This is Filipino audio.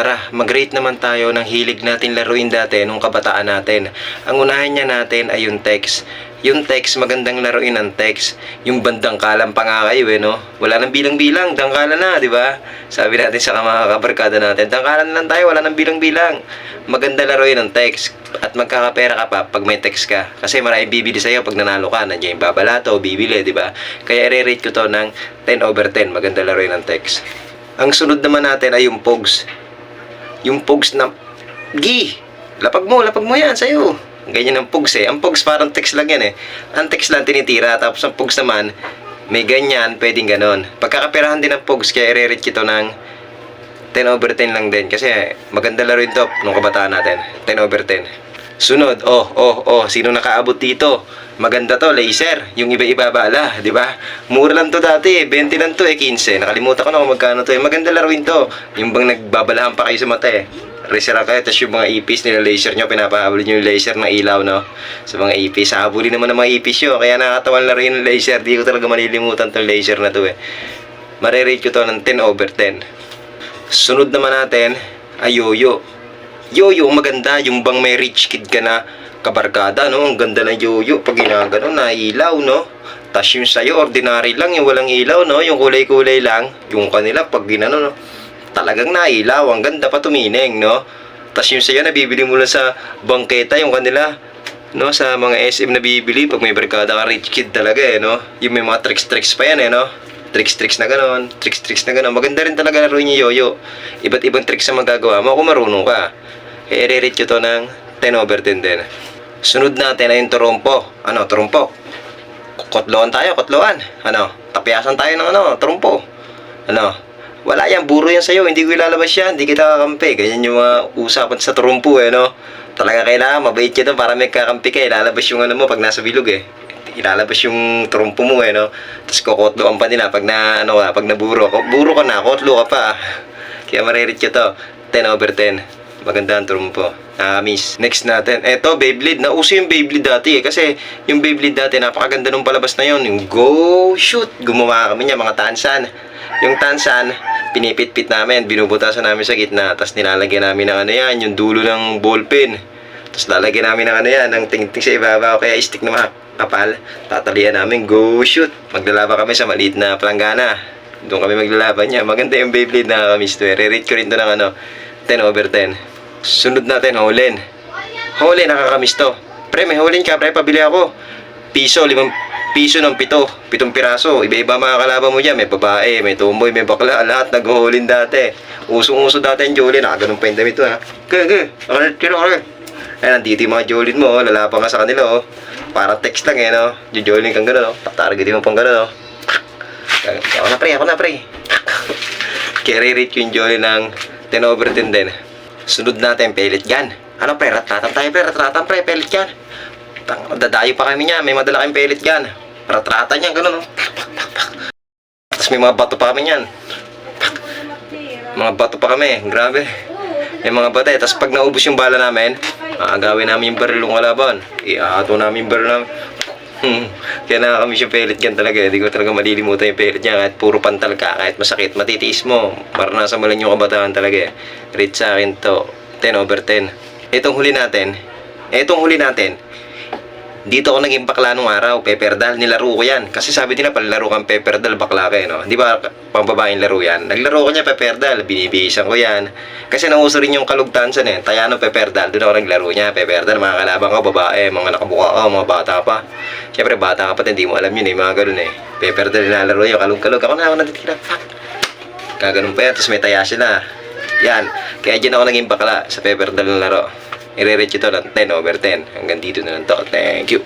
tara, mag-rate naman tayo ng hilig natin laruin dati nung kabataan natin. Ang unahin niya natin ay yung text. Yung text, magandang laruin ang text. Yung bandang kalam pa nga kayo eh, no? Wala nang bilang-bilang, dangkalan na, di ba? Sabi natin sa mga kabarkada natin, dangkalan lang tayo, wala nang bilang-bilang. Maganda laruin ang text. At magkakapera ka pa pag may text ka. Kasi marami bibili sa'yo pag nanalo ka. Nandiyan yung babalato, bibili, di ba? Kaya i-rate ko to ng 10 over 10. Maganda laruin ang text. Ang sunod naman natin ay yung pogs. Yung pogs na, Gi, lapag mo, lapag mo yan sa'yo. Ganyan ang pogs eh. Ang pogs parang text lang yan eh. Ang text lang tinitira. Tapos ang pogs naman, may ganyan, pwedeng ganon. Pagkakapirahan din ng pogs, kaya i-rate ko to ng 10 over 10 lang din. Kasi maganda laro ito nung kabataan natin. 10 over 10. Sunod, oh, oh, oh, sino nakaabot dito? Maganda to, laser. Yung iba-iba bala, di ba? Mura lang to dati, 20 lang to eh, 15. Nakalimutan ko na kung magkano to eh. Maganda laruin to. Yung bang nagbabalahan pa kayo sa mata eh. Racer kayo, tapos yung mga ipis nila laser nyo, pinapahabol nyo yung laser ng ilaw, no? Sa mga ipis. Habulin naman ng mga ipis yun. Kaya nakakatawan laruin ng laser. Di ko talaga malilimutan tong laser na to eh. Marirate ko to ng 10 over 10. Sunod naman natin ay yoyo. Maganda. Yung bang may rich kid ka na kabarkada, no? Ang ganda ng yoyo. Pag ginagano, na ilaw, no? Tapos yung sa'yo, ordinary lang. Yung walang ilaw, no? Yung kulay-kulay lang. Yung kanila, pag ginano, no? Talagang nailaw. Ang ganda pa tumining, no? Tapos yung sa'yo, nabibili mo lang sa bangketa. Yung kanila, no? Sa mga SM na bibili. Pag may barkada ka, rich kid talaga, eh, no? Yung may mga tricks-tricks pa yan, eh, no? Tricks-tricks na ganon, tricks-tricks na ganon. Maganda rin talaga laruin yung yoyo. Iba't ibang tricks na magagawa mo kung marunong ka. Kaya i-rate ko to ng 10 over 10 din. Sunod natin ay yung trumpo. Ano, trumpo. Kotloan tayo, kotloan. Ano, tapyasan tayo ng ano, trumpo. Ano, wala yan, buro yan sa'yo, hindi ko ilalabas yan, hindi kita kakampi. Ganyan yung mga usapan sa trumpo eh, no? Talaga kailangan, mabait ka para may kakampi ka, ilalabas yung ano mo pag nasa bilog eh ilalabas yung trumpo mo eh, no? Tapos kokotloan pa nila pag na, ano pag naburo ko. Buro ka na, kotlo ka pa. Kaya maririt to. 10 over 10. Maganda ang trumpo. Nakakamiss. Next natin. Eto, Beyblade. Nauso yung Beyblade dati eh. Kasi yung Beyblade dati, napakaganda nung palabas na yon Yung go, shoot. Gumawa kami niya, mga tansan. Yung tansan, pinipit-pit namin. Binubutasan namin sa gitna. Tapos nilalagyan namin ng ano yan, yung dulo ng ballpen. Tapos lalagyan namin ng ano yan, ng tingting sa ibabaw. Kaya stick na mga kapal. Tatalian namin, go shoot. Maglalaba kami sa maliit na planggana. Doon kami maglalaban niya. Maganda yung Beyblade na kami to. Re-rate ko rin to ng ano, 10 over 10. Sunod natin, Holin. Holin, nakakamiss to. Pre, may Holin ka, pre, pabili ako. Piso, limang piso ng pito. Pitong piraso. Iba-iba mga kalaban mo dyan. May babae, may tumboy, may bakla. Lahat nag-Holin dati. Usong-uso dati ang Jolin. Nakaganon pa yung damit to, ha. Kaya, kaya. Kaya, kaya. Ayan, nandito yung mga Jolin mo, oh. lalapang ka sa kanila, oh. Para text lang, eh, no? Jolin kang gano'n, oh. Tatargetin mo pang gano'n, oh. Ako na, pre, ako na, pre. Kaya re-rate yung Jolin ng 10 over 10 din. Sunod natin, pellet gun. Ano, pre, ratratan tayo, pre, ratratan, pre, pellet gun. Tang, dadayo pa kami niya, may madala kayong pellet gun. Ratratan yan, gano'n, oh. Tapos may mga bato pa kami niyan. Mga bato pa kami, grabe. May mga batay. Tapos pag naubos yung bala namin, aagawin namin yung baril ng kalaban. Iato namin yung baril namin. Hmm. Kaya nakakamiss yung pellet gun talaga. Hindi ko talaga malilimutan yung pellet niya. Kahit puro pantal ka, kahit masakit, matitiis mo. Maranasan mo lang yung kabataan talaga. eh. Rate sa akin to, 10 over 10. Itong huli natin, itong huli natin, dito ako naging bakla nung araw, Pepperdal. Nilaro ko yan. Kasi sabi nila, palaro kang Pepperdal, bakla ka eh, no? Di ba, pambabaeng laro yan? Naglaro ko niya Pepperdal, binibihisan ko yan. Kasi nauso rin yung kalugtansan eh. Tayano Pepperdal, doon ako naglaro niya. Pepperdal, mga kalabang ko, babae, mga nakabuka ka, mga bata pa. Siyempre, bata ka pa, hindi mo alam yun eh, mga ganun eh. Pepperdal nilalaro yun, kalug-kalug. Ako na ako natitira, fuck. Kaganon pa yan, tapos may taya sila. Yan, kaya dyan ako naging bakla sa Pepperdal na laro. I-rate ito ng 10 over 10. Hanggang dito na lang to. Thank you.